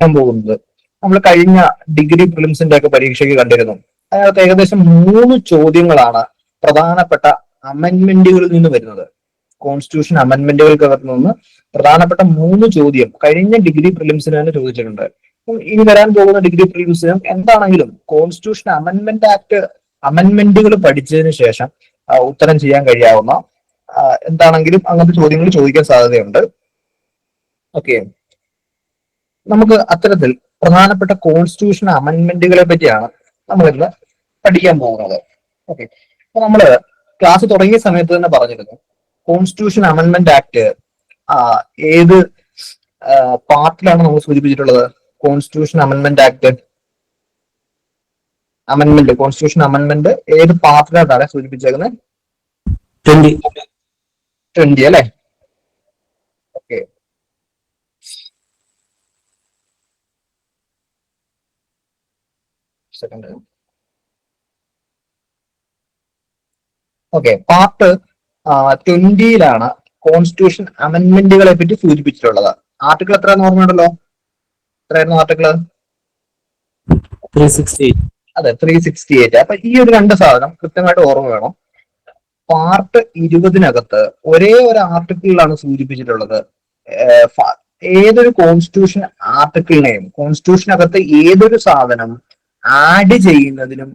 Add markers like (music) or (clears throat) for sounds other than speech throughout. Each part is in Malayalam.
പഠിക്കാൻ പോകുന്നത്. നമ്മൾ കഴിഞ്ഞ ഡിഗ്രി പ്രിലിംസിന്റെ ഒക്കെ പരീക്ഷയ്ക്ക് കണ്ടിരുന്നു. അതിനകത്ത് ഏകദേശം മൂന്ന് ചോദ്യങ്ങളാണ് പ്രധാനപ്പെട്ട അമെന്റ്മെന്റുകളിൽ നിന്ന് വരുന്നത്. കോൺസ്റ്റിറ്റ്യൂഷൻ അമെന്റ്മെന്റുകൾക്കകത്ത് നിന്ന് പ്രധാനപ്പെട്ട മൂന്ന് ചോദ്യം കഴിഞ്ഞ ഡിഗ്രി പ്രിലിംസിന് തന്നെ ചോദിച്ചിട്ടുണ്ട്. ഇനി വരാൻ പോകുന്ന ഡിഗ്രി പ്രിലിംസിനും എന്താണെങ്കിലും കോൺസ്റ്റിറ്റ്യൂഷൻ അമെന്റ്മെന്റ് ആക്ട് അമെന്റ്മെന്റുകൾ പഠിച്ചതിന് ശേഷം ഉത്തരം ചെയ്യാൻ കഴിയാവുന്ന എന്താണെങ്കിലും അങ്ങനത്തെ ചോദ്യങ്ങൾ ചോദിക്കാൻ സാധ്യതയുണ്ട്. ഓക്കെ നമുക്ക് അത്തരത്തിൽ പ്രധാനപ്പെട്ട കോൺസ്റ്റിറ്റ്യൂഷൻ അമെന്റ്മെന്റുകളെ പറ്റിയാണ് നമ്മൾ ഇന്ന് പഠിക്കാൻ പോകുന്നത്. ഓക്കെ അപ്പൊ നമ്മൾ ക്ലാസ് തുടങ്ങിയ സമയത്ത് തന്നെ പറഞ്ഞിരുന്നു. കോൺസ്റ്റിറ്റ്യൂഷൻ അമെന്റ്മെന്റ് ആക്ട് ഏത് പാർട്ടിലാണ് നമ്മൾ സൂചിപ്പിച്ചിട്ടുള്ളത്? Constitution amendment act amendment constitution amendment ഏത് പാർട്ടിലാണ് സൂചിപ്പിച്ചേക്കുന്നത്? ട്വന്റി ട്വന്റി അല്ലെ ഓക്കെ സെക്കൻഡ് ഓക്കെ പാർട്ട് ട്വന്റിയിലാണ് കോൺസ്റ്റിറ്റ്യൂഷൻ അമെന്റ്മെന്റുകളെ പറ്റി സൂചിപ്പിച്ചിട്ടുള്ളത്. ആർട്ടിക്കിൾ എത്രയാണെന്ന് ഓർമ്മയുണ്ടല്ലോ? എത്രയായിരുന്നു സിക്സ്റ്റി അതെ ത്രീ സിക്സ്റ്റി എയ്റ്റ് അപ്പൊ ഈ ഒരു രണ്ട് സാധനം കൃത്യമായിട്ട് ഓർമ്മ വേണം. പാർട്ട് ഇരുപതിനകത്ത് ഒരേ ഒരു ആർട്ടിക്കിളിലാണ് സൂചിപ്പിച്ചിട്ടുള്ളത്. ഏതൊരു കോൺസ്റ്റിറ്റ്യൂഷൻ ആർട്ടിക്കിളിനെയും കോൺസ്റ്റിറ്റ്യൂഷനകത്ത് ഏതൊരു സാധനം ആഡ് ചെയ്യുന്നതിനും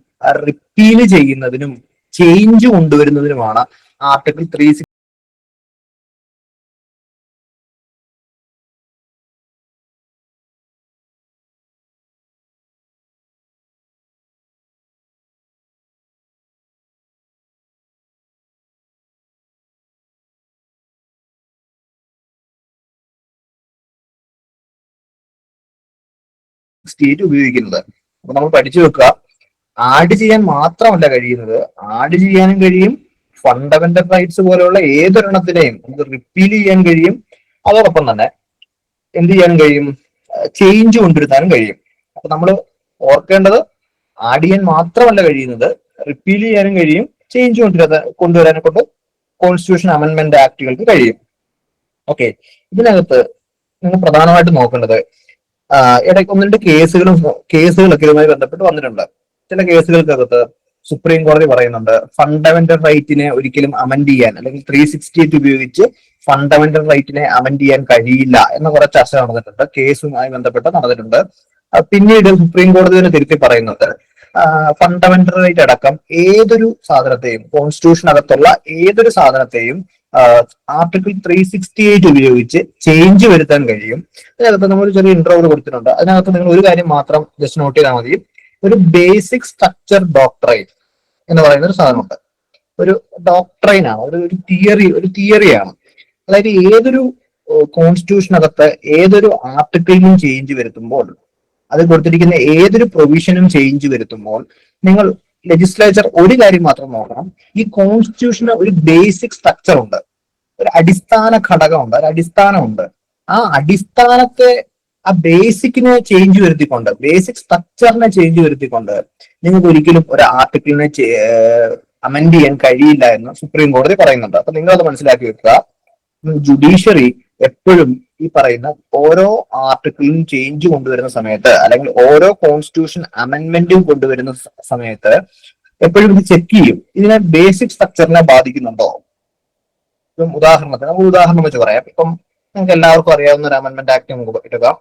റിപ്പീൽ ചെയ്യുന്നതിനും ചേഞ്ച് കൊണ്ടുവരുന്നതിനുമാണ് ആർട്ടിക്കിൾ ത്രീ സ്റ്റേറ്റ് ഉപയോഗിക്കുന്നത്. അപ്പൊ നമ്മൾ പഠിച്ചു വെക്കുക. ആഡ് ചെയ്യാൻ മാത്രമല്ല കഴിയുന്നത്. ആഡ് ചെയ്യാനും കഴിയും. ഫണ്ടമെന്റൽ റൈറ്റ്സ് പോലെയുള്ള ഏതൊരെണ്ണത്തിനെയും നമുക്ക് റിപ്പീൽ ചെയ്യാൻ കഴിയും. അതോടൊപ്പം തന്നെ എന്ത് ചെയ്യാനും കഴിയും? ചേഞ്ച് കൊണ്ടുവരുത്താനും കഴിയും. അപ്പൊ നമ്മൾ ഓർക്കേണ്ടത് ആഡ് ചെയ്യാൻ മാത്രമല്ല കഴിയുന്നത് റിപ്പീൽ ചെയ്യാനും കഴിയും ചേഞ്ച് കൊണ്ടുവരാ കൊണ്ടുവരാനെ കൊണ്ട് കോൺസ്റ്റിറ്റ്യൂഷൻ അമെന്റ്മെന്റ് ആക്ടുകൾക്ക് കഴിയും. ഓക്കെ ഇതിനകത്ത് നിങ്ങൾ പ്രധാനമായിട്ട് നോക്കേണ്ടത് ഇടയ്ക്ക് ഒന്ന് രണ്ട് കേസുകളും കേസുകളൊക്കെ ഇതുമായി ബന്ധപ്പെട്ട് വന്നിട്ടുണ്ട്. ചില കേസുകൾക്കകത്ത് സുപ്രീം കോടതി പറയുന്നുണ്ട് ഫണ്ടമെന്റൽ റൈറ്റിനെ ഒരിക്കലും അമെൻഡ് ചെയ്യാൻ അല്ലെങ്കിൽ ത്രീ സിക്സ്റ്റി എയ്റ്റ് ഉപയോഗിച്ച് ഫണ്ടമെന്റൽ റൈറ്റിനെ അമെൻഡ് ചെയ്യാൻ കഴിയില്ല എന്ന കുറെ ചർച്ച നടന്നിട്ടുണ്ട് കേസുമായി ബന്ധപ്പെട്ട് നടന്നിട്ടുണ്ട്. പിന്നീട് സുപ്രീം കോടതി തന്നെ തിരുത്തി പറയുന്നത് ഫണ്ടമെന്റൽ റൈറ്റ് അടക്കം ഏതൊരു സാധനത്തെയും കോൺസ്റ്റിറ്റ്യൂഷൻ അകത്തുള്ള ഏതൊരു സാധനത്തെയും ആർട്ടിക്കിൾ ത്രീ സിക്സ്റ്റി എയ്റ്റ് ഉപയോഗിച്ച് ചേഞ്ച് വരുത്താൻ കഴിയും. അതിനകത്ത് നമ്മൾ ചെറിയ ഇന്റർവ്യൂ കൊടുത്തിട്ടുണ്ട്. അതിനകത്ത് നിങ്ങൾ ഒരു കാര്യം മാത്രം ജസ്റ്റ് നോട്ട് ചെയ്താൽ മതി. ഒരു ബേസിക് സ്ട്രക്ചർ ഡോക്ടറൈൻ എന്ന് പറയുന്ന ഒരു സാധനമുണ്ട്. ഒരു ഡോക്ടറൈൻ ആണ്. ഒരു ഒരു തിയറി ഒരു തിയറിയാണ് അതായത് ഏതൊരു കോൺസ്റ്റിറ്റ്യൂഷനകത്ത് ഏതൊരു ആർട്ടിക്കിളിനും ചേഞ്ച് വരുത്തുമ്പോൾ അത് കൊടുത്തിരിക്കുന്ന ഏതൊരു പ്രൊവിഷനും ചേഞ്ച് വരുത്തുമ്പോൾ നിങ്ങൾ ലെജിസ്ലേച്ചർ ഒരു കാര്യം മാത്രം നോക്കണം. ഈ കോൺസ്റ്റിറ്റ്യൂഷന് ഒരു ബേസിക് സ്ട്രക്ചർ ഉണ്ട്. ഒരു അടിസ്ഥാന ഘടകമുണ്ട്. ഒരു അടിസ്ഥാനമുണ്ട്. ആ അടിസ്ഥാനത്തെ ആ ബേസിക്കിനെ ചേഞ്ച് വരുത്തിക്കൊണ്ട് ബേസിക് സ്ട്രക്ചറിനെ ചേഞ്ച് വരുത്തിക്കൊണ്ട് നിങ്ങൾക്ക് ഒരിക്കലും ഒരു ആർട്ടിക്കിളിനെ അമെൻഡ് ചെയ്യാൻ കഴിയില്ല എന്ന് സുപ്രീം കോടതി പറയുന്നുണ്ട്. അപ്പൊ നിങ്ങൾ അത് മനസ്സിലാക്കി വെക്കുക. ജുഡീഷ്യറി എപ്പോഴും ഈ പറയുന്ന ഓരോ ആർട്ടിക്കിളും ചേഞ്ച് കൊണ്ടുവരുന്ന സമയത്ത് അല്ലെങ്കിൽ ഓരോ കോൺസ്റ്റിറ്റ്യൂഷൻ അമെന്റ്മെന്റും കൊണ്ടുവരുന്ന സമയത്ത് എപ്പോഴും ഇത് ചെക്ക് ചെയ്യും. ഇതിനെ ബേസിക് സ്ട്രക്ചറിനെ ബാധിക്കുന്നുണ്ടോ? ഇപ്പം ഉദാഹരണത്തിന് നമുക്ക് ഉദാഹരണം വെച്ച് പറയാം. ഇപ്പം നിങ്ങൾക്ക് എല്ലാവർക്കും അറിയാവുന്ന ഒരു അമെന്റ്മെന്റ് ആക്ട് നമുക്ക് എടുക്കാം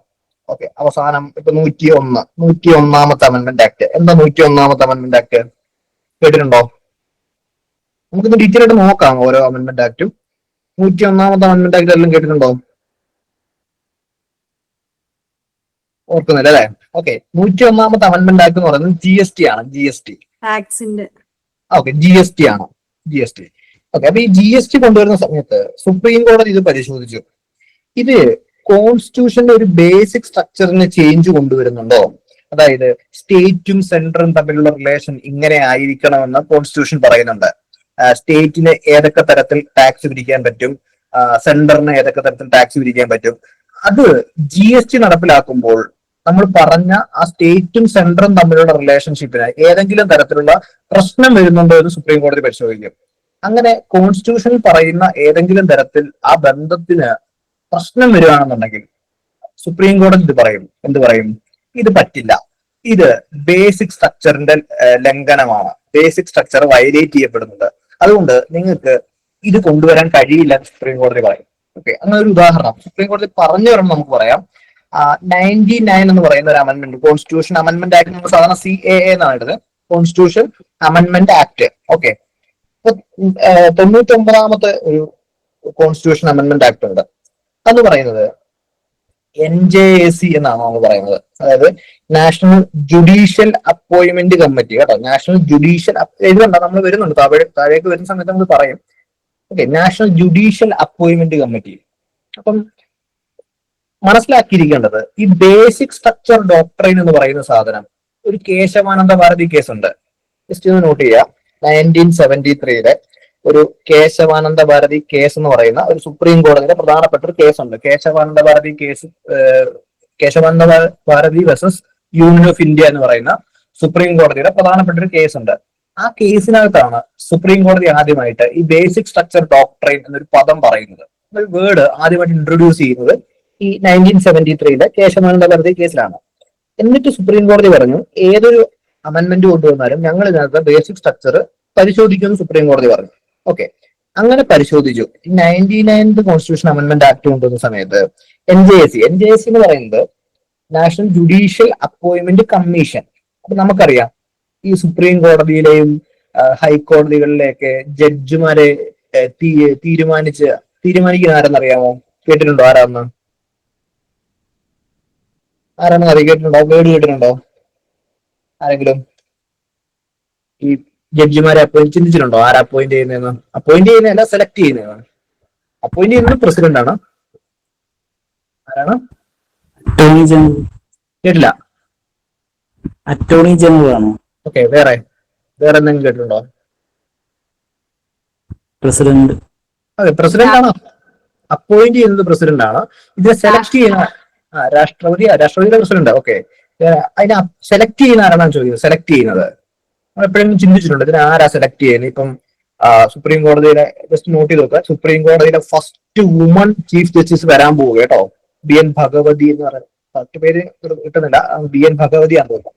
ഓക്കെ അവസാനം ഇപ്പൊ നൂറ്റി ഒന്ന് നൂറ്റി ഒന്നാമത്തെ അമെന്റ്മെന്റ് ആക്ട് എന്താ നൂറ്റി ഒന്നാമത്തെ അമെന്റ്മെന്റ് ആക്ട് കേട്ടിട്ടുണ്ടോ? നമുക്കിത് ഡീറ്റെയിൽ ആയിട്ട് നോക്കാം ഓരോ അമെന്റ്മെന്റ് ആക്ടും നൂറ്റി ഒന്നാമത്തെ അമെന്റ്മെന്റ് ആക്ട് എല്ലാം കേട്ടിട്ടുണ്ടോ? ഓർക്കുന്നില്ല അല്ലെ? ഓക്കെ നൂറ്റി ഒന്നാമത്തെ അമെന്റ്മെന്റ് ആക്ട് എന്ന് പറയുന്നത് ജി എസ് ടി ആണ്. G S T okay G S T ആണ്. ജി എസ് ടി ഓക്കെ അപ്പൊ ഈ ജി എസ് ടി കൊണ്ടുവരുന്ന സമയത്ത് സുപ്രീം കോടതി ഇത് പരിശോധിച്ചു. ഇത് കോൺസ്റ്റിറ്റ്യൂഷന്റെ ഒരു ബേസിക് സ്ട്രക്ചറിന് ചേഞ്ച് കൊണ്ടുവരുന്നുണ്ടോ? അതായത് സ്റ്റേറ്റും സെൻട്രും തമ്മിലുള്ള റിലേഷൻ ഇങ്ങനെ ആയിരിക്കണമെന്ന് കോൺസ്റ്റിറ്റ്യൂഷൻ പറയുന്നുണ്ട്. സ്റ്റേറ്റിന് ഏതൊക്കെ തരത്തിൽ ടാക്സ് പിരിക്കാൻ പറ്റും? സെന്ററിന് ഏതൊക്കെ തരത്തിൽ ടാക്സ് പിരിക്കാൻ പറ്റും? അത് ജി എസ് ടി നടപ്പിലാക്കുമ്പോൾ നമ്മൾ പറഞ്ഞ ആ സ്റ്റേറ്റും സെൻട്രും തമ്മിലുള്ള റിലേഷൻഷിപ്പിന് ഏതെങ്കിലും തരത്തിലുള്ള പ്രശ്നം വരുന്നുണ്ടോ എന്ന് സുപ്രീം കോടതി പരിശോധിക്കും. അങ്ങനെ കോൺസ്റ്റിറ്റ്യൂഷനിൽ പറയുന്ന ഏതെങ്കിലും തരത്തിൽ ആ ബന്ധത്തിന് പ്രശ്നം വരികയാണെന്നുണ്ടെങ്കിൽ സുപ്രീം കോടതി ഇത് പറയും. എന്ത് പറയും? ഇത് പറ്റില്ല. ഇത് ബേസിക് സ്ട്രക്ചറിന്റെ ലംഘനമാണ്. ബേസിക് സ്ട്രക്ചർ വയലേറ്റ് ചെയ്യപ്പെടുന്നുണ്ട് അതുകൊണ്ട് നിങ്ങൾക്ക് ഇത് കൊണ്ടുവരാൻ കഴിയില്ല സുപ്രീം കോടതി പറയും. ഓക്കെ അങ്ങനെ ഒരു ഉദാഹരണം. സുപ്രീം കോടതി പറഞ്ഞു വരണം നമുക്ക് പറയാം. നയന്റി നയൻ എന്ന് പറയുന്ന ഒരു അമെന്റ്മെന്റ് കോൺസ്റ്റിറ്റ്യൂഷൻ അമെന്റ്മെന്റ് ആക്ട് നമ്മൾ സാധാരണ സി എ എന്നാണ് ഇടുന്നത് കോൺസ്റ്റിറ്റ്യൂഷൻ അമെന്റ്മെന്റ് ആക്ട് ഓക്കെ തൊണ്ണൂറ്റി ഒമ്പതാമത്തെ ഒരു കോൺസ്റ്റിറ്റ്യൂഷൻ അമെന്റ്മെന്റ് ആക്ട് ഉണ്ട്. അത് പറയുന്നത് എൻ ജെ എ സി എന്നാണ് നമ്മൾ പറയുന്നത്. അതായത് നാഷണൽ ജുഡീഷ്യൽ അപ്പോയിന്റ്മെന്റ് കമ്മിറ്റി കേട്ടോ. നാഷണൽ ജുഡീഷ്യൽ എഴുതണ്ട നമ്മൾ വരുന്നുണ്ട്. താഴെ താഴേക്ക് വരുന്ന സമയത്ത് നമ്മൾ പറയും. Okay national judicial appointment committee അപ്പം മനസ്സിലാക്കിയിരിക്കേണ്ടത് ഈ ബേസിക് സ്ട്രക്ചർ ഡോക്ടറൈൻ എന്ന് പറയുന്ന സാധനം. ഒരു കേശവാനന്ദ ഭാരതി കേസ് ഉണ്ട്. ജസ്റ്റ് ഒന്ന് നോട്ട് ചെയ്യുക നയന്റീൻ സെവന്റി ത്രീയിലെ ഒരു കേശവാനന്ദ ഭാരതി കേസ് എന്ന് പറയുന്ന ഒരു സുപ്രീം കോടതിയുടെ പ്രധാനപ്പെട്ട ഒരു കേസുണ്ട് Keshavananda Bharati case Keshavananda Bharati versus union of India എന്ന് പറയുന്ന സുപ്രീം കോടതിയുടെ പ്രധാനപ്പെട്ട ഒരു കേസുണ്ട് ആ കേസിനകത്താണ് സുപ്രീം കോടതി ആദ്യമായിട്ട് ഈ ബേസിക് സ്ട്രക്ചർ ഡോക്ടറൈൻ എന്നൊരു പദം പറയുന്നത്. വേർഡ് ആദ്യമായിട്ട് ഇൻട്രൊഡ്യൂസ് ചെയ്യുന്നത് ഈ നയന്റീൻ സെവന്റി ത്രീയിലെ കേശവാനന്ദ ഭാരതി കേസിലാണ്. എന്നിട്ട് സുപ്രീം കോടതി പറഞ്ഞു ഏതൊരു അമെന്റ്മെന്റ് കൊണ്ടുവന്നാലും ഞങ്ങൾ ഇതിനകത്ത് ബേസിക് സ്ട്രക്ചർ പരിശോധിക്കുമെന്ന് സുപ്രീം കോടതി പറഞ്ഞു. ഓക്കെ അങ്ങനെ പരിശോധിച്ചു. Ninety ninth constitution amendment act കൊണ്ടുവന്ന സമയത്ത് N J S C N J S C എന്ന് പറയുന്നത് നാഷണൽ ജുഡീഷ്യൽ അപ്പോയിന്റ്മെന്റ് കമ്മീഷൻ അപ്പൊ നമുക്കറിയാം ഈ സുപ്രീം കോടതിയിലെയും ഹൈക്കോടതികളിലെയൊക്കെ ജഡ്ജിമാരെ തീരുമാനിച്ച് തീരുമാനിക്കുന്ന ആരെന്നറിയാമോ? കേട്ടിട്ടുണ്ടോ ആരാന്ന്? ആരാണെന്ന് അറിയാം കേട്ടിട്ടുണ്ടോ? വേർഡ് കേട്ടിട്ടുണ്ടോ? ആരെങ്കിലും? ഈ ജഡ്ജിമാരെ അപ്പോയിന്റ് ചിന്തിച്ചിട്ടുണ്ടോ ആരാ അപ്പോയിന്റ് ചെയ്യുന്നതെന്ന്? അപ്പോയിന്റ് ചെയ്യുന്നതല്ല സെലക്ട് ചെയ്യുന്നതാണ്. അപ്പോയിന്റ് ചെയ്യുന്നത് പ്രസിഡന്റ് ആണ്. ആരാണ്? അറ്റോർണി ജനറൽ കേട്ടില്ല. അറ്റോർണി ജനറൽ ആണ്. ഓക്കെ വേറെ. വേറെ എന്തെങ്കിലും കേട്ടിട്ടുണ്ടോ? പ്രസിഡന്റ് അതെ പ്രസിഡന്റ് ആണ്. അപ്പോയിന്റ് ചെയ്യുന്നത് പ്രസിഡന്റ് ആണ്. ഇതിനെ സെലക്ട് ചെയ്യുന്ന രാഷ്ട്രപതി രാഷ്ട്രപതിയുടെ പ്രസിഡന്റ് ഓക്കെ അതിനെ സെലക്ട് ചെയ്യുന്ന ആരാണെന്ന് ചോദിക്കുന്നത്? സെലക്ട് ചെയ്യുന്നത്. എപ്പോഴും എപ്പോഴെങ്കിലും ചിന്തിച്ചിട്ടുണ്ട് ഇതിന് ആരാ സെലക്ട് ചെയ്യുന്നത്? ഇപ്പം സുപ്രീം കോടതിയിലെ ജസ്റ്റ് നോട്ട് ചെയ്ത് നോക്കുക സുപ്രീം കോടതിയിലെ ഫസ്റ്റ് വുമൺ ചീഫ് ജസ്റ്റിസ് വരാൻ പോവുക കേട്ടോ. ബി എൻ ഭഗവതി എന്ന് പറയുന്നത് ഫസ്റ്റ് പേര് കിട്ടുന്നില്ല. ബി എൻ ഭഗവതി ആണെന്ന് തോന്നുന്നു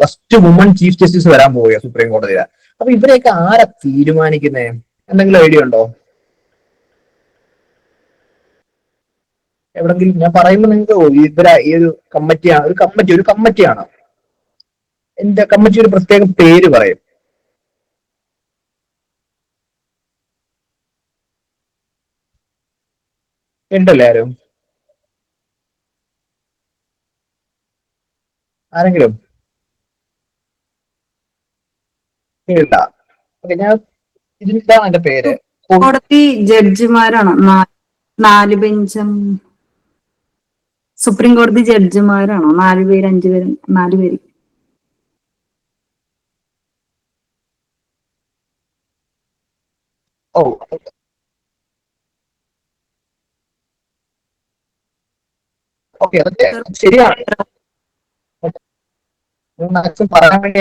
ഫസ്റ്റ് വുമൺ ചീഫ് ജസ്റ്റിസ് വരാൻ പോവുക സുപ്രീം കോടതിയിലെ അപ്പൊ ഇവരെയൊക്കെ ആരാ തീരുമാനിക്കുന്നത് എന്തെങ്കിലും ഐഡിയ ഉണ്ടോ? എവിടെങ്കിലും ഞാൻ പറയുമ്പോൾ നിങ്ങൾക്ക് ഇവരാ ഈ ഒരു കമ്മിറ്റിയാണ് ഒരു കമ്മിറ്റി ഒരു കമ്മിറ്റിയാണ് എന്റെ കമ്മിറ്റി ഒരു പ്രത്യേക പേര് പറയും. ഉണ്ടല്ലേ ആരും? ആരെങ്കിലും? ഇല്ല. ഓക്കെ ഞാൻ ഇതിന്റെ പേര്. കോടതി ജഡ്ജിമാരാണ്. നാല് ബെഞ്ചും സുപ്രീം കോടതി ജഡ്ജിമാരാണോ? നാല് പേര് അഞ്ചു പേര് നാല് പേര്. പറയാൻ വേണ്ടി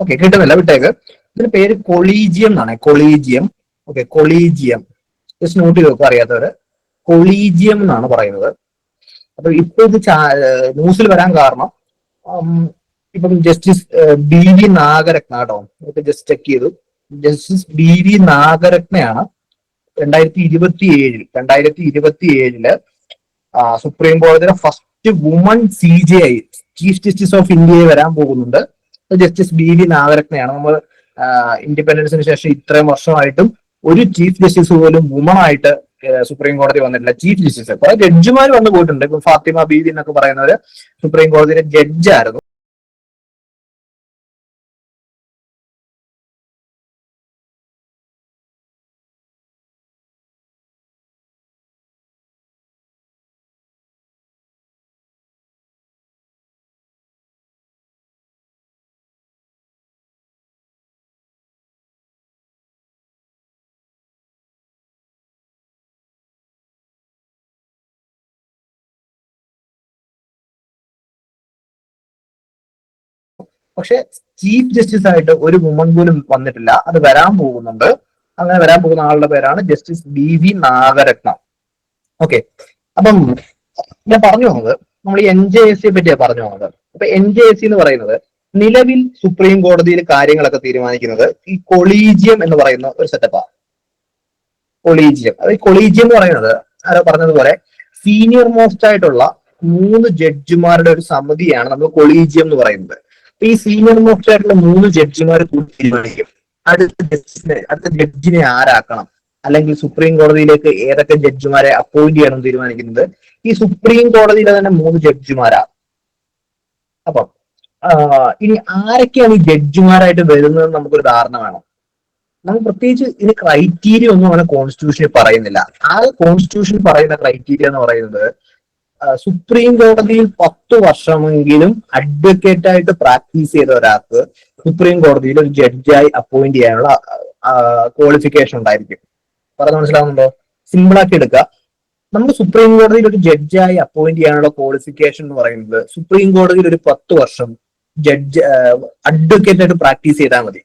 ഓക്കെ കിട്ടുന്നില്ല വിട്ടേക്ക്. ഇതിന്റെ പേര് കൊളീജിയം എന്നാണ്. Collegium. Okay collegium. Just note ചെയ്ത് അറിയാത്തവർ കൊളീജിയം എന്നാണ് പറയുന്നത്. അപ്പൊ ഇപ്പൊ ഇത് ന്യൂസിൽ വരാൻ കാരണം ഇപ്പം ജസ്റ്റിസ് ബി വി നാഗരത്ന കേട്ടോ. ഇതൊക്കെ ജസ്റ്റ് ചെക്ക് ചെയ്തു. ജസ്റ്റിസ് ബി വി നാഗരത്നയാണ് രണ്ടായിരത്തി ഇരുപത്തി ഏഴിൽ രണ്ടായിരത്തി ഇരുപത്തി ഏഴിൽ സുപ്രീം കോടതിയുടെ first woman C J I chief justice of ഇന്ത്യയെ വരാൻ പോകുന്നുണ്ട്. ജസ്റ്റിസ് ബി വി നാഗരത്നയാണ്. നമ്മൾ ഇൻഡിപെൻഡൻസിന് ശേഷം ഇത്രയും വർഷമായിട്ടും ഒരു ചീഫ് ജസ്റ്റിസ് പോലും വുമൺ ആയിട്ട് സുപ്രീം കോടതി വന്നിട്ടില്ല. Chief justice. കുറെ ജഡ്ജിമാർ വന്നു പോയിട്ടുണ്ട്. ഇപ്പൊ ഫാത്തിമ ബീവി എന്നൊക്കെ പറയുന്നവര് സുപ്രീം കോടതിയിലെ ജഡ്ജായിരുന്നു പക്ഷെ ചീഫ് ജസ്റ്റിസ് ആയിട്ട് ഒരു വുമൺ പോലും വന്നിട്ടില്ല. അത് വരാൻ പോകുന്നുണ്ട്. അങ്ങനെ വരാൻ പോകുന്ന ആളുടെ പേരാണ് justice B V Nagarathnam. Okay. അപ്പം ഞാൻ പറഞ്ഞു വന്നത് നമ്മൾ എൻ ജെ എസ് സിയെ പറ്റിയാണ് പറഞ്ഞു വന്നത്. അപ്പൊ എൻ ജെ എസ് സി എന്ന് പറയുന്നത് നിലവിൽ സുപ്രീം കോടതിയിൽ കാര്യങ്ങളൊക്കെ തീരുമാനിക്കുന്നത് ഈ കൊളീജിയം എന്ന് പറയുന്ന ഒരു സെറ്റപ്പാണ് കൊളീജിയം. അത് കൊളീജിയം എന്ന് പറയുന്നത് ആരോ പറഞ്ഞതുപോലെ സീനിയർ മോസ്റ്റ് ആയിട്ടുള്ള മൂന്ന് ജഡ്ജിമാരുടെ ഒരു സമിതിയാണ് നമ്മൾ കൊളീജിയം എന്ന് പറയുന്നത്. ഈ സീനിയർ മോസ്റ്റ് ആയിട്ടുള്ള മൂന്ന് ജഡ്ജിമാർ കൂടി തീരുമാനിക്കും. അടുത്ത ജഡ്ജിനെ അടുത്ത ജഡ്ജിനെ ആരാക്കണം? അല്ലെങ്കിൽ സുപ്രീം കോടതിയിലേക്ക് ഏതൊക്കെ ജഡ്ജിമാരെ അപ്പോയിന്റ് ചെയ്യണം തീരുമാനിക്കുന്നത്? ഈ സുപ്രീം കോടതിയിലെ തന്നെ മൂന്ന് ജഡ്ജിമാരാ അപ്പം ഇനി ആരൊക്കെയാണ് ഈ ജഡ്ജിമാരായിട്ട് വരുന്നത് നമുക്കൊരു ധാരണ വേണം. നമ്മൾ പ്രത്യേകിച്ച് ഇതിന് ക്രൈറ്റീരിയ ഒന്നും അങ്ങനെ കോൺസ്റ്റിറ്റ്യൂഷനിൽ പറയുന്നില്ല. ആ കോൺസ്റ്റിറ്റ്യൂഷൻ പറയുന്ന ക്രൈറ്റീരിയ എന്ന് പറയുന്നത് സുപ്രീം കോടതിയിൽ പത്ത് വർഷമെങ്കിലും അഡ്വക്കേറ്റ് ആയിട്ട് പ്രാക്ടീസ് ചെയ്ത ഒരാൾക്ക് സുപ്രീം കോടതിയിൽ ഒരു ജഡ്ജായി അപ്പോയിന്റ് ചെയ്യാനുള്ള ക്വാളിഫിക്കേഷൻ ഉണ്ടായിരിക്കും. പറഞ്ഞു മനസ്സിലാവുന്നുണ്ടോ? സിമ്പിൾ ആക്കി എടുക്കുക. നമ്മൾ സുപ്രീം കോടതിയിൽ ഒരു ജഡ്ജായി അപ്പോയിന്റ് ചെയ്യാനുള്ള ക്വാളിഫിക്കേഷൻ എന്ന് പറയുന്നത് സുപ്രീം കോടതിയിൽ ഒരു പത്ത് വർഷം ജഡ്ജ് അഡ്വക്കേറ്റ് ആയിട്ട് പ്രാക്ടീസ് ചെയ്താൽ മതി.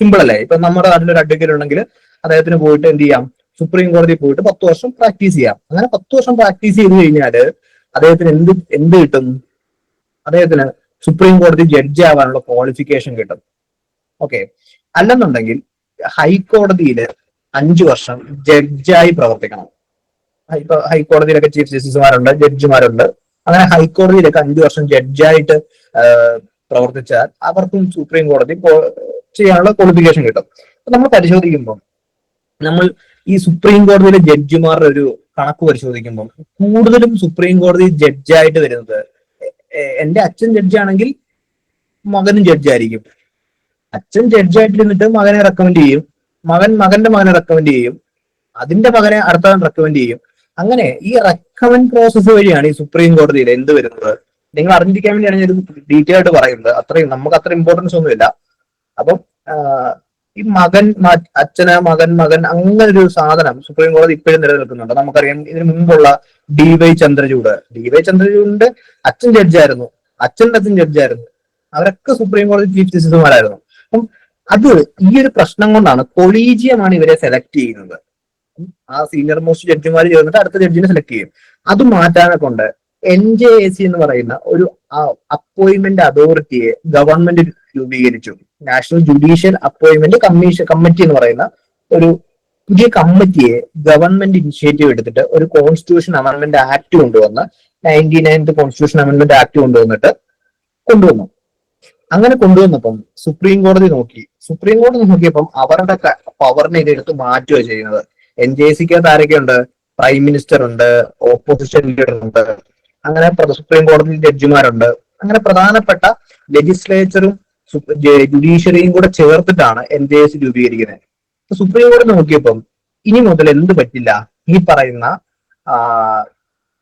സിമ്പിൾ അല്ലേ? ഇപ്പൊ നമ്മുടെ നാട്ടിൽ ഒരു അഡ്വക്കേറ്റ് ഉണ്ടെങ്കിൽ അദ്ദേഹത്തിന് പോയിട്ട് എന്ത് ചെയ്യാം? സുപ്രീം കോടതി പോയിട്ട് പത്ത് വർഷം പ്രാക്ടീസ് ചെയ്യാം. അങ്ങനെ പത്ത് വർഷം പ്രാക്ടീസ് ചെയ്ത് കഴിഞ്ഞാൽ അദ്ദേഹത്തിന് എന്ത് എന്ത് കിട്ടും? അദ്ദേഹത്തിന് സുപ്രീം കോടതി ജഡ്ജി ആവാനുള്ള ക്വാളിഫിക്കേഷൻ കിട്ടും. ഓക്കെ അല്ലെന്നുണ്ടെങ്കിൽ ഹൈക്കോടതിയിൽ അഞ്ചു വർഷം ജഡ്ജായി പ്രവർത്തിക്കണം. ഇപ്പൊ ഹൈക്കോടതിയിലൊക്കെ ചീഫ് ജസ്റ്റിസുമാരുണ്ട് ജഡ്ജിമാരുണ്ട് അങ്ങനെ ഹൈക്കോടതിയിലൊക്കെ അഞ്ചു വർഷം ജഡ്ജായിട്ട് പ്രവർത്തിച്ചാൽ അവർക്കും സുപ്രീം കോടതി ചെയ്യാനുള്ള ക്വാളിഫിക്കേഷൻ കിട്ടും. അപ്പൊ നമ്മൾ പരിശോധിക്കുമ്പോൾ നമ്മൾ ഈ സുപ്രീം കോടതിയിലെ ജഡ്ജിമാരുടെ ഒരു കണക്ക് പരിശോധിക്കുമ്പോൾ കൂടുതലും സുപ്രീം കോടതി ജഡ്ജായിട്ട് വരുന്നത് എന്റെ അച്ഛൻ ജഡ്ജാണെങ്കിൽ മകനും ജഡ്ജായിരിക്കും അച്ഛൻ ജഡ്ജായിട്ട് ഇരുന്നിട്ട് മകനെ റെക്കമെൻഡ് ചെയ്യും. മകൻ മകന്റെ മകനെ റെക്കമെൻഡ് ചെയ്യും. അതിന്റെ മകനെ അടുത്തവൻ റെക്കമെൻഡ് ചെയ്യും. അങ്ങനെ ഈ റെക്കമെൻഡ് പ്രോസസ്സ് വഴിയാണ് ഈ സുപ്രീം കോടതിയിൽ എന്ത് വരുന്നത്? നിങ്ങൾ അറിഞ്ഞിരിക്കാൻ വേണ്ടിയാണ് ഞാൻ ഡീറ്റെയിൽ ആയിട്ട് പറയുന്നത്. അത്രയും നമുക്ക് അത്ര ഇമ്പോർട്ടൻസ് ഒന്നുമില്ല. അപ്പം ഈ മകൻ അച്ഛന് മകൻ മകൻ അങ്ങനെ ഒരു സാധനം സുപ്രീം കോടതി ഇപ്പോഴും നിലനിൽക്കുന്നുണ്ട്. നമുക്കറിയാം ഇതിനു മുമ്പുള്ള D Y Chandrachud. D Y ചന്ദ്രചൂഡിന്റെ അച്ഛൻ ജഡ്ജായിരുന്നു അച്ഛന്റെ അച്ഛൻ ജഡ്ജായിരുന്നു അവരൊക്കെ സുപ്രീം കോടതി ചീഫ് ജസ്റ്റിസുമാരായിരുന്നു അപ്പം അത് ഈ ഒരു പ്രശ്നം കൊണ്ടാണ് കൊളീജിയമാണ് ഇവരെ സെലക്ട് ചെയ്യുന്നത്. ആ സീനിയർ മോസ്റ്റ് ജഡ്ജിമാർ ചേർന്നിട്ട് അടുത്ത ജഡ്ജിനെ സെലക്ട് ചെയ്യും. അത് മാറ്റാനെ കൊണ്ട് എൻ ജെ എ സി എന്ന് പറയുന്ന ഒരു അപ്പോയിന്റ്മെന്റ് അതോറിറ്റിയെ ഗവൺമെന്റ് രൂപീകരിച്ചു. National judicial appointment commission committee എന്ന് പറയുന്ന ഒരു പുതിയ കമ്മിറ്റിയെ ഗവൺമെന്റ് ഇനിഷ്യേറ്റീവ് എടുത്തിട്ട് ഒരു കോൺസ്റ്റിറ്റ്യൂഷൻ അമെന്റ്മെന്റ് ആക്ട് കൊണ്ടുവന്ന് ninety ninth constitution amendment act കൊണ്ടുവന്നിട്ട് കൊണ്ടുവന്നു. അങ്ങനെ കൊണ്ടുവന്നപ്പം സുപ്രീം കോടതി നോക്കി. സുപ്രീം കോടതി നോക്കിയപ്പം അവരുടെ പവറിനെ ഇതെടുത്ത് മാറ്റുക ചെയ്യുന്നത്. എൻ ജെ സിക്കകത്ത് ആരൊക്കെയുണ്ട്? പ്രൈം മിനിസ്റ്റർ ഉണ്ട് ഓപ്പോസിഷൻ ലീഡർ ഉണ്ട് അങ്ങനെ പ്ര- സുപ്രീം കോടതി ജഡ്ജിമാരുണ്ട്. അങ്ങനെ പ്രധാനപ്പെട്ട ലെജിസ്ലേച്ചറും ജുഡീഷ്യറിയും കൂടെ ചേർത്തിട്ടാണ് എൻ ജെ എസ് രൂപീകരിക്കുന്നത്. സുപ്രീം കോടതി നോക്കിയപ്പം ഇനി മുതൽ എന്ത് പറ്റില്ല? ഈ പറയുന്ന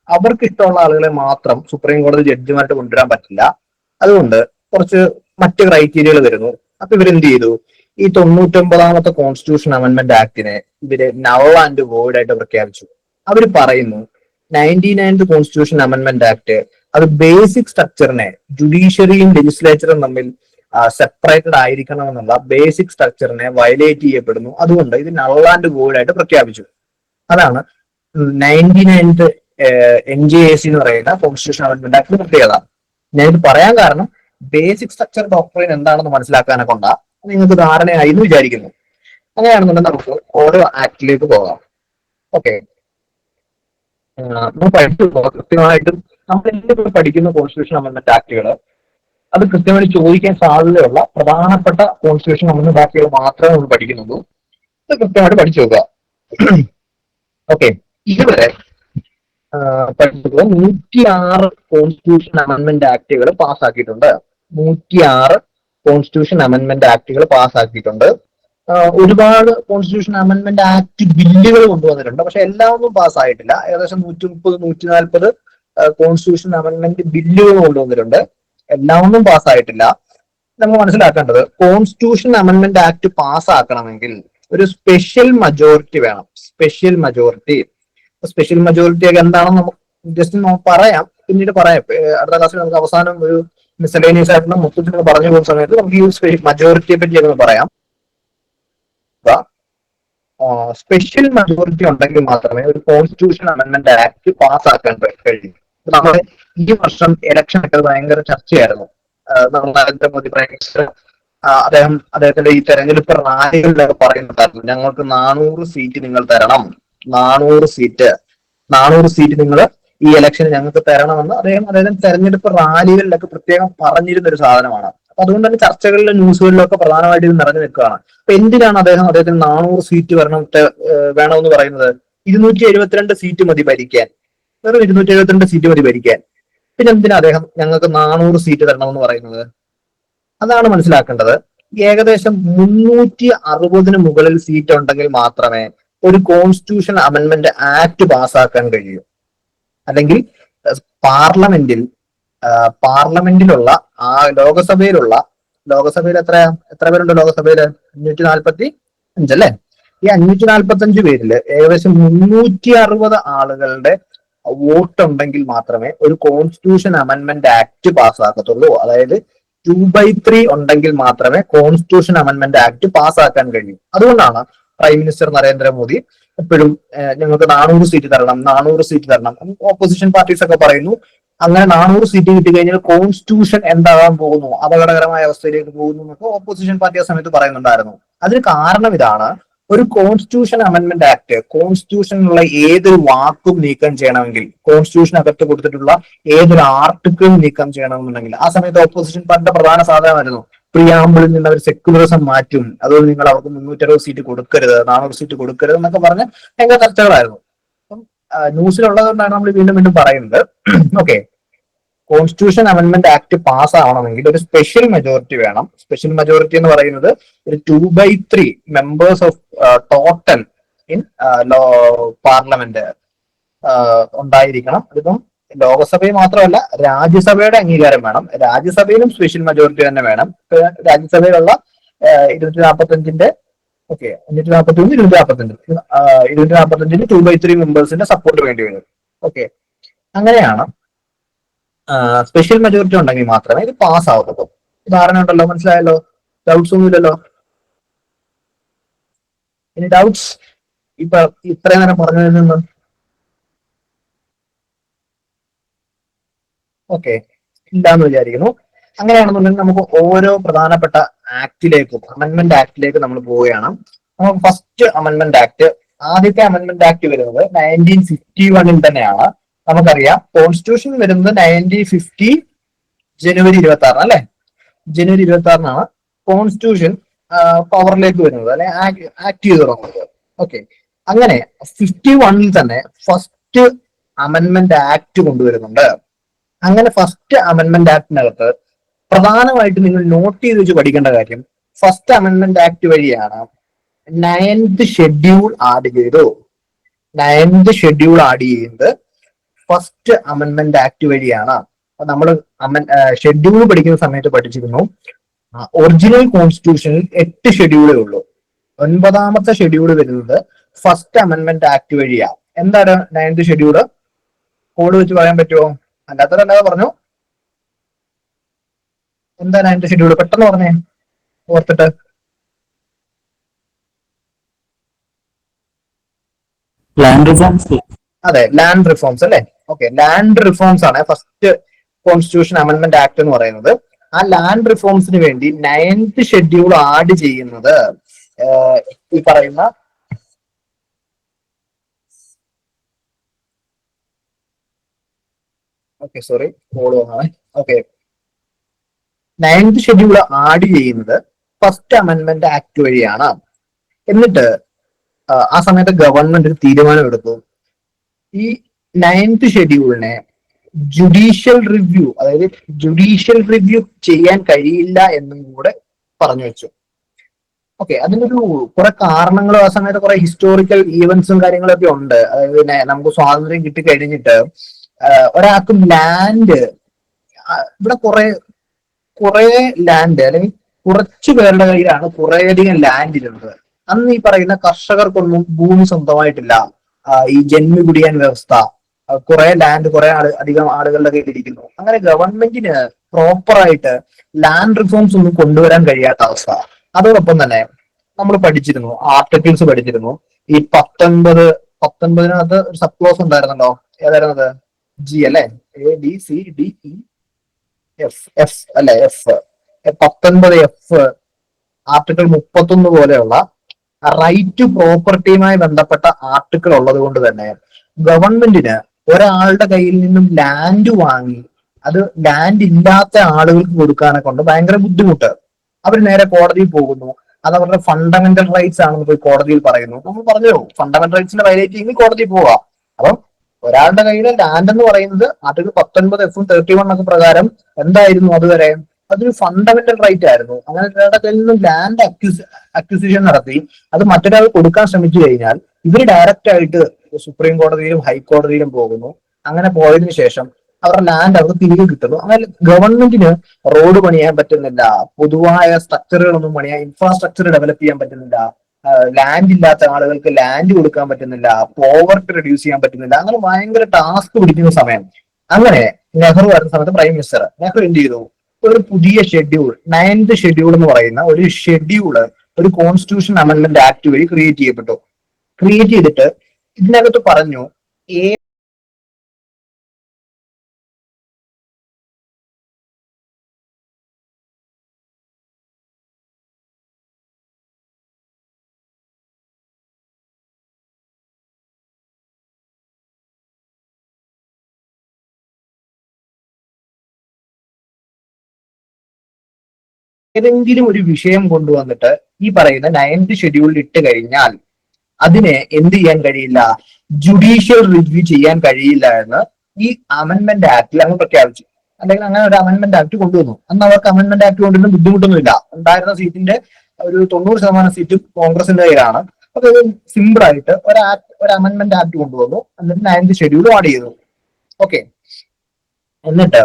അവർക്ക് ഇഷ്ടമുള്ള ആളുകളെ മാത്രം സുപ്രീം കോടതി ജഡ്ജിമാരായിട്ട് കൊണ്ടുവരാൻ പറ്റില്ല. അതുകൊണ്ട് കുറച്ച് മറ്റ് ക്രൈറ്റീരിയകൾ വരുന്നു. അപ്പൊ ഇവരെന്ത് ചെയ്തു? ഈ തൊണ്ണൂറ്റൊമ്പതാമത്തെ കോൺസ്റ്റിറ്റ്യൂഷൻ അമെന്റ്മെന്റ് ആക്ടിനെ ഇവർ നവ ആൻഡ് വോയിഡ് ആയിട്ട് പ്രഖ്യാപിച്ചു. അവർ പറയുന്നു ninety ninth constitution amendment act അത് ബേസിക് സ്ട്രക്ചറിനെ ജുഡീഷ്യറിയും ലെജിസ്ലേച്ചറും തമ്മിൽ സെപ്പറേറ്റഡ് ആയിരിക്കണം എന്നുള്ള ബേസിക് സ്ട്രക്ചറിനെ വയലേറ്റ് ചെയ്യപ്പെടുന്നു. അതുകൊണ്ട് ഇത് നള്ളാൻഡ് ഗോഡായിട്ട് പ്രഖ്യാപിച്ചു. അതാണ് ninety ninth N J A C എന്ന് പറയുന്ന കോൺസ്റ്റിറ്റ്യൂഷൻ അമെന്റ്മെന്റ് ആക്ട് പ്രത്യേകത. ഞാനിത് പറയാൻ കാരണം ബേസിക് സ്ട്രക്ചർ ഡോക്ടറിൻ എന്താണെന്ന് മനസ്സിലാക്കാനെ കൊണ്ടാ നിങ്ങൾക്ക് ധാരണയായി എന്ന് വിചാരിക്കുന്നു. അങ്ങനെയാണെന്നുണ്ടെങ്കിൽ നമുക്ക് ഓരോ ആക്ടിലേക്ക് പോകാം. ഓക്കെ നമ്മൾ പഠിച്ചു കൃത്യമായിട്ടും നമ്മൾ എന്തെങ്കിലും പഠിക്കുന്ന കോൺസ്റ്റിറ്റ്യൂഷൻ അമെന്റ്മെന്റ് ആക്ടുകൾ അത് കൃത്യമായിട്ട് ചോദിക്കാൻ സാധ്യതയുള്ള പ്രധാനപ്പെട്ട കോൺസ്റ്റിറ്റ്യൂഷൻ അമെന്റ്മെന്റ് ആക്ടുകൾ മാത്രമേ നമ്മൾ പഠിക്കുന്നുള്ളൂ. അത് കൃത്യമായിട്ട് പഠിച്ചു നോക്കുക. ഓക്കെ ഇതുവരെ നൂറ്റി ആറ് കോൺസ്റ്റിറ്റ്യൂഷൻ അമെന്റ്മെന്റ് ആക്ടുകൾ പാസ്സാക്കിയിട്ടുണ്ട് നൂറ്റി ആറ് കോൺസ്റ്റിറ്റ്യൂഷൻ അമെന്റ്മെന്റ് ആക്ടുകൾ പാസ്സാക്കിയിട്ടുണ്ട് ഒരുപാട് കോൺസ്റ്റിറ്റ്യൂഷൻ അമെന്റ്മെന്റ് ആക്ട് ബില്ലുകൾ കൊണ്ടുവന്നിട്ടുണ്ട്. പക്ഷെ എല്ലാം ഒന്നും പാസ്സായിട്ടില്ല. ഏകദേശം നൂറ്റി മുപ്പത് നൂറ്റി നാൽപ്പത് കോൺസ്റ്റിറ്റ്യൂഷൻ അമെന്റ്മെന്റ് ബില്ലുകൾ കൊണ്ടുവന്നിട്ടുണ്ട്. എല്ലാം ഒന്നും പാസ്സായിട്ടില്ല. നമ്മൾ മനസ്സിലാക്കേണ്ടത് കോൺസ്റ്റിറ്റ്യൂഷൻ അമെന്റ്മെന്റ് ആക്ട് പാസ്സാക്കണമെങ്കിൽ ഒരു സ്പെഷ്യൽ മജോറിറ്റി വേണം. സ്പെഷ്യൽ മജോറിറ്റി സ്പെഷ്യൽ മജോറിറ്റി ഒക്കെ എന്താണെന്ന് നമുക്ക് ജസ്റ്റ് പറയാം. പിന്നീട് പറയാം. അടുത്ത ക്ലാസ്സിൽ നമുക്ക് അവസാനം ഒരു മിസലേനിയസ് ആയിട്ടുള്ള മൊത്തത്തിൽ പറഞ്ഞു പോകുന്ന സമയത്ത് നമുക്ക് ഈ മജോറിറ്റിയെ പറ്റി ഒന്ന് പറയാം സ്പെഷ്യൽ മെജോറിറ്റി ഉണ്ടെങ്കിൽ മാത്രമേ ഒരു കോൺസ്റ്റിറ്റ്യൂഷൻ അമെന്റ്മെന്റ് ആക്ട് പാസ്സാക്കാൻ കഴിയൂ. നമ്മുടെ ഈ വർഷം ഇലക്ഷൻ ഒക്കെ ഭയങ്കര ചർച്ചയായിരുന്നു. നരേന്ദ്രമോദി പ്രൈം അദ്ദേഹം അദ്ദേഹത്തിന്റെ ഈ തെരഞ്ഞെടുപ്പ് റാലികളിലൊക്കെ പറയുന്നുണ്ടായിരുന്നു ഞങ്ങൾക്ക് നാനൂറ് സീറ്റ് നിങ്ങൾ തരണം. നാനൂറ് സീറ്റ് നാനൂറ് സീറ്റ് നിങ്ങൾ ഈ ഇലക്ഷൻ ഞങ്ങൾക്ക് തരണമെന്ന്. അദ്ദേഹം അദ്ദേഹം തെരഞ്ഞെടുപ്പ് റാലികളിലൊക്കെ പ്രത്യേകം പറഞ്ഞിരുന്ന ഒരു സാധനമാണ്. അതുകൊണ്ട് തന്നെ ചർച്ചകളിലും ന്യൂസുകളിലൊക്കെ പ്രധാനമായിട്ട് ഇത് നിറഞ്ഞു നിൽക്കുകയാണ്. അപ്പൊ എന്തിനാണ് അദ്ദേഹം അദ്ദേഹത്തിന് നാനൂറ് സീറ്റ് വരണം വേണമെന്ന് പറയുന്നത്? ഇരുന്നൂറ്റി എഴുപത്തിരണ്ട് സീറ്റ് മതി ഭരിക്കാൻ. വെറും ഇരുന്നൂറ്റി എഴുപത്തിരണ്ട് സീറ്റ് മതി ഭരിക്കാൻ. പിന്നെ എന്തിനാ അദ്ദേഹം ഞങ്ങൾക്ക് നാനൂറ് സീറ്റ് തരണമെന്ന് പറയുന്നത്? അതാണ് മനസ്സിലാക്കേണ്ടത്. ഏകദേശം മുന്നൂറ്റി അറുപതിന് മുകളിൽ സീറ്റ് ഉണ്ടെങ്കിൽ മാത്രമേ ഒരു കോൺസ്റ്റിറ്റ്യൂഷൻ അമെന്റ്മെന്റ് ആക്ട് പാസ്സാക്കാൻ കഴിയൂ. അല്ലെങ്കിൽ പാർലമെന്റിൽ പാർലമെന്റിലുള്ള ആ ലോകസഭയിലുള്ള ലോകസഭയിൽ എത്ര എത്ര പേരുണ്ട് ലോകസഭയിൽ? അഞ്ഞൂറ്റി നാൽപ്പത്തി അഞ്ചല്ലേ ഈ അഞ്ഞൂറ്റി നാൽപ്പത്തി അഞ്ച് പേരിൽ ഏകദേശം മുന്നൂറ്റി അറുപത് ആളുകളുടെ വോട്ട് ഉണ്ടെങ്കിൽ മാത്രമേ ഒരു കോൺസ്റ്റിറ്റ്യൂഷൻ അമെന്റ്മെന്റ് ആക്ട് പാസ്സാക്കത്തുള്ളൂ. അതായത് ടു ബൈ ത്രീ ഉണ്ടെങ്കിൽ മാത്രമേ കോൺസ്റ്റിറ്റ്യൂഷൻ അമെന്റ്മെന്റ് ആക്ട് പാസ്സാക്കാൻ കഴിയൂ. അതുകൊണ്ടാണ് പ്രൈം മിനിസ്റ്റർ നരേന്ദ്രമോദി എപ്പോഴും ഞങ്ങൾക്ക് നാനൂറ് സീറ്റ് തരണം നാനൂറ് സീറ്റ് തരണം. ഓപ്പോസിഷൻ പാർട്ടീസ് ഒക്കെ പറയുന്നു അങ്ങനെ നാനൂറ് സീറ്റ് കിട്ടി കഴിഞ്ഞാൽ കോൺസ്റ്റിറ്റ്യൂഷൻ എന്താകാൻ പോകുന്നു അപകടകരമായ അവസ്ഥയിലേക്ക് പോകുന്നു എന്നൊക്കെ ഓപ്പോസിഷൻ പാർട്ടി ആ സമയത്ത് പറയുന്നുണ്ടായിരുന്നു. അതിന് കാരണം ഇതാണ് ഒരു കോൺസ്റ്റിറ്റ്യൂഷൻ അമെന്റ്മെന്റ് ആക്ട് കോൺസ്റ്റിറ്റ്യൂഷനിലുള്ള ഏതൊരു വാക്കും നീക്കം ചെയ്യണമെങ്കിൽ കോൺസ്റ്റിറ്റ്യൂഷൻ അകത്ത് കൊടുത്തിട്ടുള്ള ഏതൊരു ആർട്ടിക്കിളും നീക്കം ചെയ്യണമെന്നുണ്ടെങ്കിൽ ആ സമയത്ത് ഓപ്പോസിഷൻ പാർട്ടിയുടെ പ്രധാന സാധനമായിരുന്നു പ്രിയാമ്പിളിൽ നിന്ന് അവർ സെക്യുലറിസം മാറ്റും. അതുകൊണ്ട് നിങ്ങൾ അവർക്ക് മുന്നൂറ്ററുപത് സീറ്റ് കൊടുക്കരുത് നാനൂറ് സീറ്റ് കൊടുക്കരുത് എന്നൊക്കെ പറഞ്ഞ് ഭയങ്കര ചർച്ചകളായിരുന്നു. അപ്പം ന്യൂസിലുള്ളത് കൊണ്ടാണ് നമ്മൾ വീണ്ടും വീണ്ടും പറയുന്നത്. Okay constitution amendment act pass ആവണമെങ്കിൽ ഒരു സ്പെഷ്യൽ മെജോറിറ്റി വേണം. സ്പെഷ്യൽ മെജോറിറ്റി എന്ന് പറയുന്നത് ഒരു two by three members of total in law parliament ഉണ്ടായിരിക്കണം. അതിപ്പം ലോകസഭയിൽ മാത്രമല്ല രാജ്യസഭയുടെ അംഗീകാരം വേണം. രാജ്യസഭയിലും സ്പെഷ്യൽ മെജോറിറ്റി തന്നെ വേണം. രാജ്യസഭയിലുള്ള ഇരുന്നൂറ്റി നാൽപ്പത്തഞ്ചിന്റെ ഓക്കെ അഞ്ഞൂറ്റി നാൽപ്പത്തി ഒന്ന് ഇരുന്നൂറ്റി നാൽപ്പത്തഞ്ച് ഇരുന്നൂറ്റി നാൽപ്പത്തഞ്ചിന് ടു ബൈ ത്രീ മെമ്പേഴ്സിന്റെ സപ്പോർട്ട് വേണ്ടി വരും. ഓക്കെ അങ്ങനെയാണ് സ്പെഷ്യൽ മെജോറിറ്റി ഉണ്ടെങ്കിൽ മാത്രമേ ഇത് പാസ് ആവത്തുള്ളൂ. ധാരണ ഉണ്ടല്ലോ മനസ്സിലായല്ലോ? ഡൗട്ട്സ് ഒന്നുമില്ലല്ലോ ഇനി ഡൗട്ട്സ് ഇപ്പൊ ഇത്രയും നേരം പറഞ്ഞതിൽ നിന്ന് ഓക്കെ. ഇല്ലാന്ന് വിചാരിക്കുന്നു. അങ്ങനെയാണെന്നുണ്ടെങ്കിൽ നമുക്ക് ഓരോ പ്രധാനപ്പെട്ട ആക്ടിലേക്കും അമെന്റ്മെന്റ് ആക്ടിലേക്ക് നമ്മൾ പോവുകയാണ്. നമുക്ക് ഫസ്റ്റ് അമെന്റ്മെന്റ് ആക്ട് ആദ്യത്തെ അമെന്റ്മെന്റ് ആക്ട് വരുന്നത് നയന്റീൻ ഫിഫ്റ്റി വണ്ണിൽ തന്നെയാണ്. നമുക്കറിയാം കോൺസ്റ്റിറ്റ്യൂഷൻ വരുന്നത് നയന്റീൻ ഫിഫ്റ്റി ജനുവരി ഇരുപത്തി ആറിന് അല്ലെ? ജനുവരി ഇരുപത്തി ആറിനാണ് കോൺസ്റ്റിറ്റ്യൂഷൻ പവറിലേക്ക് വരുന്നത് അല്ലെ? ആക്ട് ചെയ്ത് തുടങ്ങുന്നത്. ഓക്കെ. അങ്ങനെ ഫിഫ്റ്റി വണ്ണിൽ തന്നെ ഫസ്റ്റ് അമെന്റ്മെന്റ് ആക്ട് കൊണ്ടുവരുന്നുണ്ട്. അങ്ങനെ ഫസ്റ്റ് അമെന്റ്മെന്റ് ആക്ടിനകത്ത് പ്രധാനമായിട്ട് നിങ്ങൾ നോട്ട് ചെയ്ത് വെച്ച് പഠിക്കേണ്ട കാര്യം ഫസ്റ്റ് അമെന്റ്മെന്റ് ആക്ട് വഴിയാണ് നയൻത് ഷെഡ്യൂൾ ആഡ് ചെയ്തു. നയൻത് ഷെഡ്യൂൾ ആഡ് ചെയ്യുന്നത് ഫസ്റ്റ് അമെന്റ്മെന്റ് ആക്ട് വഴിയാണ്. നമ്മൾ ഷെഡ്യൂൾ പഠിക്കുന്ന സമയത്ത് പഠിച്ചിരുന്നു. ഒറിജിനൽ കോൺസ്റ്റിറ്റ്യൂഷനിൽ എട്ട് ഷെഡ്യൂളേ ഉള്ളൂ. ഒൻപതാമത്തെ ഷെഡ്യൂൾ വരുന്നത് ഫസ്റ്റ് അമെന്റ്മെന്റ് ആക്ട് വഴിയാണ്. എന്താണ് നയൻത് ഷെഡ്യൂൾ കോഡ് വെച്ച് പറയാൻ പറ്റുമോ അല്ലാത്തതല്ലാതെ പറഞ്ഞു. എന്താണ് അതിന്റെ ഷെഡ്യൂൾ പെട്ടെന്ന് പറഞ്ഞേ ഓർത്തിട്ട്. ലാൻഡ് റിഫോംസ് അതെ ലാൻഡ് റിഫോംസ് അല്ലെ? ഓക്കെ ലാൻഡ് റിഫോംസ് ആണ് ഫസ്റ്റ് കോൺസ്റ്റിറ്റ്യൂഷൻ അമെന്റ്മെന്റ് ആക്ട് എന്ന് പറയുന്നത്. ആ ലാൻഡ് റിഫോംസിന് വേണ്ടി നയൻത് ഷെഡ്യൂൾ ആഡ് ചെയ്യുന്നത് ഈ പറയുന്ന ഓക്കെ സോറി ഫോളോ വന്നാണ് ഓക്കെ നയൻത് ഷെഡ്യൂൾ ആഡ് ചെയ്യുന്നത് ഫസ്റ്റ് അമെന്റ്മെന്റ് ആക്ട് വഴിയാണ്. എന്നിട്ട് ആ, സമയത്ത് ഗവൺമെന്റ് ഒരു തീരുമാനം എടുത്തു. ഈ നയൻത് ഷെഡ്യൂളിനെ ജുഡീഷ്യൽ റിവ്യൂ അതായത് ജുഡീഷ്യൽ റിവ്യൂ ചെയ്യാൻ കഴിയില്ല എന്നും കൂടെ പറഞ്ഞു വെച്ചു. ഓക്കെ അതിനൊരു കുറെ കാരണങ്ങളും ആ സമയത്ത് കുറെ ഹിസ്റ്റോറിക്കൽ ഈവൻസും കാര്യങ്ങളൊക്കെ ഉണ്ട്. അതായത് നമുക്ക് സ്വാതന്ത്ര്യം കിട്ടി കഴിഞ്ഞിട്ട് ഒരാൾക്ക് ലാൻഡ് ഇവിടെ കുറെ കുറെ ലാൻഡ് അല്ലെങ്കിൽ കുറച്ചു പേരുടെ കയ്യിലാണ് കുറേയധികം ലാൻഡ് ഇരുന്നത് അന്ന് ഈ പറയുന്ന കർഷകർക്കൊന്നും ഭൂമി സ്വന്തമായിട്ടില്ല. ഈ ജന്മി കുടിയാൻ വ്യവസ്ഥ. കുറെ ലാൻഡ് കുറെ ആൾ അധികം ആളുകളുടെ കയ്യിൽ ഇരിക്കുന്നു. അങ്ങനെ ഗവൺമെന്റിന് പ്രോപ്പറായിട്ട് ലാൻഡ് റിഫോംസ് ഒന്നും കൊണ്ടുവരാൻ കഴിയാത്ത അവസ്ഥ. അതോടൊപ്പം തന്നെ നമ്മൾ പഠിച്ചിരുന്നു ആർട്ടിക്കിൾസ് പഠിച്ചിരുന്നു. ഈ പത്തൊൻപത് പത്തൊൻപതിനകത്ത് ഒരു സബ് ഉണ്ടായിരുന്നല്ലോ. ഏതായിരുന്നത്? ജി അല്ലെ? A D C D E F F അല്ലെ? എഫ് പത്തൊൻപത് എഫ് ആർട്ടിക്കിൾ മുപ്പത്തൊന്ന് പോലെയുള്ള റൈറ്റ് ടു പ്രോപ്പർട്ടിയുമായി ബന്ധപ്പെട്ട ആർട്ടിക്കിൾ ഉള്ളത് കൊണ്ട് തന്നെ ഗവൺമെന്റിന് ഒരാളുടെ കയ്യിൽ നിന്നും ലാൻഡ് വാങ്ങി അത് ലാൻഡ് ഇല്ലാത്ത ആളുകൾക്ക് കൊടുക്കാനെ കൊണ്ട് ഭയങ്കര ബുദ്ധിമുട്ട്. അവർ നേരെ കോടതിയിൽ പോകുന്നു. അത് അവരുടെ ഫണ്ടമെന്റൽ റൈറ്റ്സ് ആണെന്ന് പോയി കോടതിയിൽ പറയുന്നു. നമ്മൾ പറഞ്ഞു ഫണ്ടമെന്റൽ റൈറ്റ്സിന്റെ വയലേറ്റ് ചെയ്യുമെങ്കിൽ കോടതിയിൽ പോവാം. അപ്പം ഒരാളുടെ കയ്യിൽ ലാൻഡ് എന്ന് പറയുന്നത് ആർട്ടിക്കിൾ പത്തൊൻപത് എഫും തേർട്ടി വൺ ഒക്കെ പ്രകാരം എന്തായിരുന്നു അതുവരെ? അതൊരു ഫണ്ടമെന്റൽ റൈറ്റ് ആയിരുന്നു. അങ്ങനെ ഒരാളുടെ കയ്യിൽ നിന്ന് ലാൻഡ് അക്വിസിഷൻ നടത്തി അത് മറ്റൊരാൾ കൊടുക്കാൻ ശ്രമിച്ചു കഴിഞ്ഞാൽ ഇവർ ഡയറക്റ്റ് ആയിട്ട് സുപ്രീം കോടതിയിലും ഹൈക്കോടതിയിലും പോകുന്നു. അങ്ങനെ പോയതിനു ശേഷം അവരുടെ ലാൻഡ് അവർക്ക് തിരികെ കിട്ടുന്നു. അങ്ങനെ ഗവൺമെന്റിന് റോഡ് പണിയാൻ പറ്റുന്നില്ല. പൊതുവായ സ്ട്രക്ചറുകളൊന്നും പണിയാൻ ഇൻഫ്രാസ്ട്രക്ചർ ഡെവലപ്പ് ചെയ്യാൻ പറ്റുന്നില്ല. ലാൻഡ് ഇല്ലാത്ത ആളുകൾക്ക് ലാൻഡ് കൊടുക്കാൻ പറ്റുന്നില്ല പോവർട്ടി റെഡ്യൂസ് ചെയ്യാൻ പറ്റുന്നില്ല അങ്ങനെ ഭയങ്കര ടാസ്ക് പിടിക്കുന്ന സമയം. അങ്ങനെ നെഹ്റു വരുന്ന സമയത്ത് പ്രൈം മിനിസ്റ്റർ നെഹ്റു എന്ത് ചെയ്തു? ഒരു പുതിയ ഷെഡ്യൂൾ നയൻത് ഷെഡ്യൂൾ എന്ന് പറയുന്ന ഒരു ഷെഡ്യൂൾ ഒരു കോൺസ്റ്റിറ്റ്യൂഷൻ അമെന്റ്മെന്റ് ആക്ട് വഴി ക്രിയേറ്റ് ചെയ്യപ്പെട്ടു. ക്രിയേറ്റ് ചെയ്തിട്ട് ഇതിനകത്ത് പറഞ്ഞു ഏതെങ്കിലും ഒരു വിഷയം കൊണ്ടുവന്നിട്ട് ഈ പറയുന്ന നയൻത് ഷെഡ്യൂളിൽ ഇട്ട് കഴിഞ്ഞാൽ അതിനെ എന്ത് ചെയ്യാൻ കഴിയില്ല? ജുഡീഷ്യൽ റിവ്യൂ ചെയ്യാൻ കഴിയില്ല എന്ന് ഈ അമെന്റ്മെന്റ് ആക്ടിൽ അങ്ങ് പ്രഖ്യാപിച്ചു. അല്ലെങ്കിൽ അങ്ങനെ ഒരു അമെന്റ്മെന്റ് ആക്ട് കൊണ്ടുവന്നു. അന്ന് അവർക്ക് അമെന്റ്മെന്റ് ആക്ട് കൊണ്ടുവരുന്ന ബുദ്ധിമുട്ടൊന്നുമില്ല. ഉണ്ടായിരുന്ന സീറ്റിന്റെ ഒരു തൊണ്ണൂറ് ശതമാനം സീറ്റും കോൺഗ്രസിന്റെ കയ്യിലാണ്. അപ്പൊ ഇത് സിമ്പിൾ ആയിട്ട് ഒരു ആക്ട് ഒരു അമെന്റ്മെന്റ് ആക്ട് കൊണ്ടുവന്നു. എന്നിട്ട് നയൻത് ഷെഡ്യൂൾ ആഡ് ചെയ്തു. ഓക്കെ എന്നിട്ട്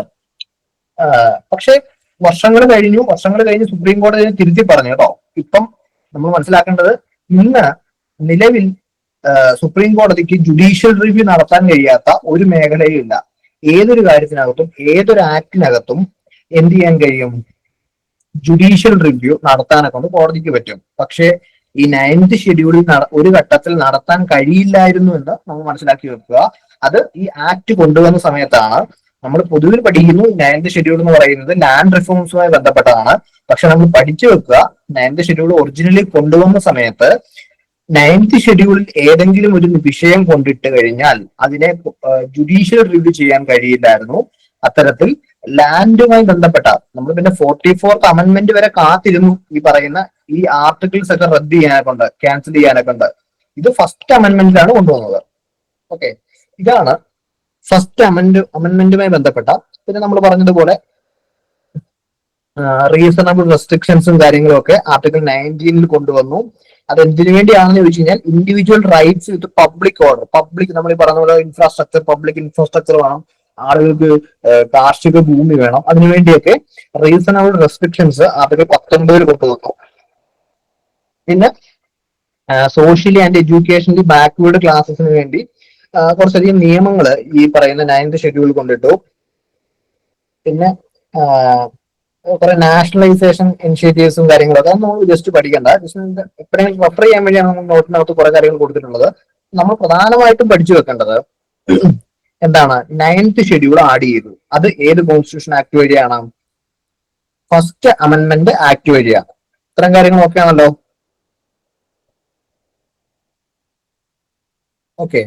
പക്ഷേ വർഷങ്ങൾ കഴിഞ്ഞു വർഷങ്ങൾ കഴിഞ്ഞ് സുപ്രീം കോടതി തിരുത്തി പറഞ്ഞു കേട്ടോ. ഇപ്പം നമ്മൾ മനസ്സിലാക്കേണ്ടത് ഇന്ന് നിലവിൽ സുപ്രീം കോടതിക്ക് ജുഡീഷ്യൽ റിവ്യൂ നടത്താൻ കഴിയാത്ത ഒരു മേഖലയും ഇല്ല ഏതൊരു കാര്യത്തിനകത്തും ഏതൊരു ആക്ടിനകത്തും എന്ത് ചെയ്യാൻ കഴിയും? ജുഡീഷ്യൽ റിവ്യൂ നടത്താനെ കൊണ്ട് കോടതിക്ക് പറ്റും. പക്ഷേ ഈ നയൻത് ഷെഡ്യൂളിൽ ഒരു ഘട്ടത്തിൽ നടത്താൻ കഴിയില്ലായിരുന്നു എന്ന് നമ്മൾ മനസ്സിലാക്കി വെക്കുക. അത് ഈ ആക്ട് കൊണ്ടുവന്ന സമയത്താണ് നമ്മൾ പൊതുവിൽ പഠിക്കുന്നു നയൻത് ഷെഡ്യൂൾ എന്ന് പറയുന്നത് ലാൻഡ് റിഫോംസുമായി ബന്ധപ്പെട്ടതാണ്. പക്ഷെ നമ്മൾ പഠിച്ചു വെക്കുക നയൻത് ഷെഡ്യൂൾ ഒറിജിനലി കൊണ്ടുവന്ന സമയത്ത് നയൻത് ഷെഡ്യൂളിൽ ഏതെങ്കിലും ഒരു വിഷയം കൊണ്ടിട്ട് കഴിഞ്ഞാൽ അതിനെ ജുഡീഷ്യൽ റിവ്യൂ ചെയ്യാൻ കഴിയില്ലായിരുന്നു. അത്തരത്തിൽ ലാൻഡുമായി ബന്ധപ്പെട്ട നമ്മൾ പിന്നെ ഫോർട്ടി ഫോർത്ത് അമെന്റ്മെന്റ് വരെ കാത്തിരുന്നു ഈ പറയുന്ന ഈ ആർട്ടിക്കിൾസ് ഒക്കെ റദ്ദ് ചെയ്യാനൊക്കെ ഉണ്ട് ക്യാൻസൽ ചെയ്യാനൊക്കെ ഉണ്ട് ഇത് ഫസ്റ്റ് അമെന്റ്മെന്റിലാണ് കൊണ്ടുവന്നത്. ഓക്കെ ഇതാണ് ഫസ്റ്റ് അമെന്റ് അമെന്റ്മെന്റുമായി ബന്ധപ്പെട്ട പിന്നെ നമ്മൾ പറഞ്ഞതുപോലെ റീസണബിൾ റെസ്ട്രിക്ഷൻസും കാര്യങ്ങളും ഒക്കെ ആർട്ടിക്കിൾ നയന്റീനിൽ കൊണ്ടുവന്നു. അത് എന്തിനു വേണ്ടിയാണെന്ന് ചോദിച്ചു കഴിഞ്ഞാൽ individual rights with public order public നമ്മൾ ഈ പറഞ്ഞ പോലെ ഇൻഫ്രാസ്ട്രക്ചർ പബ്ലിക് ഇൻഫ്രാസ്ട്രക്ചർ വേണം. ആളുകൾക്ക് കാർഷിക ഭൂമി വേണം. അതിനുവേണ്ടിയൊക്കെ റീസണബിൾ റെസ്ട്രിക്ഷൻസ് ആർട്ടിക്കിൾ പത്തൊൻപതിൽ കൊണ്ടുവന്നു. പിന്നെ സോഷ്യലി ആൻഡ് എഡ്യൂക്കേഷനിൽ ബാക്ക്വേർഡ് ക്ലാസ്സസിന് വേണ്ടി കുറച്ചധികം നിയമങ്ങൾ ഈ പറയുന്ന നയൻത് ഷെഡ്യൂൾ കൊണ്ടിട്ടു. പിന്നെ കുറെ നാഷണലൈസേഷൻ ഇനിഷ്യേറ്റീവ്സും കാര്യങ്ങളൊക്കെ അതൊന്നും നമ്മൾ ജസ്റ്റ് പഠിക്കണ്ട. ജസ്റ്റ് എപ്പോഴെങ്കിലും റെഫർ ചെയ്യാൻ വേണ്ടിയാണ് നമ്മൾ നോട്ടിനകത്ത് കുറെ കാര്യങ്ങൾ കൊടുത്തിട്ടുള്ളത്. നമ്മൾ പ്രധാനമായിട്ടും പഠിച്ചു വെക്കേണ്ടത് (clears throat) എന്താണ്? നയൻത് ഷെഡ്യൂൾ ആഡ് ചെയ്തു. അത് ഏത് കോൺസ്റ്റിറ്റ്യൂഷൻ ആക്ട് വഴിയാണ്? ഫസ്റ്റ് അമെന്റ്മെന്റ് ആക്ട് വഴിയാണ്. ഇത്തരം കാര്യങ്ങൾ ഓക്കെ ആണല്ലോ? ഓക്കെ